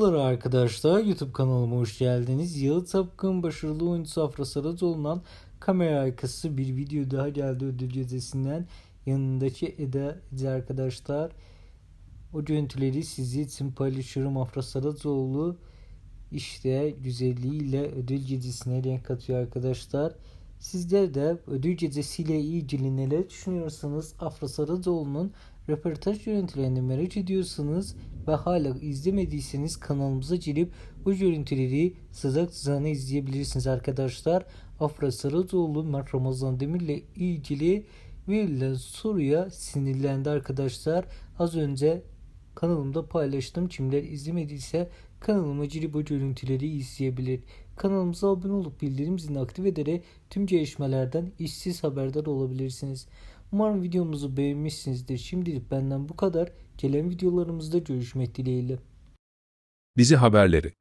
Merhabalar arkadaşlar YouTube kanalıma hoş geldiniz. Yalı Tapkın başarılı oyuncusu Afra Saracoğlu'ndan kamera arkası bir video daha geldi ödül gecesinden. Yanındaki Eda Ece arkadaşlar. O görüntüleri sizi için paylaşıyorum. Afra Saracoğlu işte güzelliğiyle ödül gecesine renk katıyor arkadaşlar. Sizler de ödül gecesiyle ilgili neler düşünüyorsanız Afra Saracoğlu'nun röportaj görüntülerini merak ediyorsanız ve hala izlemediyseniz kanalımıza girip bu görüntüleri sızak sızağına izleyebilirsiniz arkadaşlar. Afra Saracoğlu Mert Ramazan Demir'le ilgili verilen soruya sinirlendi arkadaşlar. Az önce kanalımda paylaştım. Kimler izlemediyse kanalıma girip o görüntüleri izleyebilir. Kanalımıza abone olup bildirim zilini aktif ederek tüm gelişmelerden işsiz haberdar olabilirsiniz. Umarım videomuzu beğenmişsinizdir. Şimdilik benden bu kadar. Gelen videolarımızda görüşmek dileğiyle. Dizi haberleri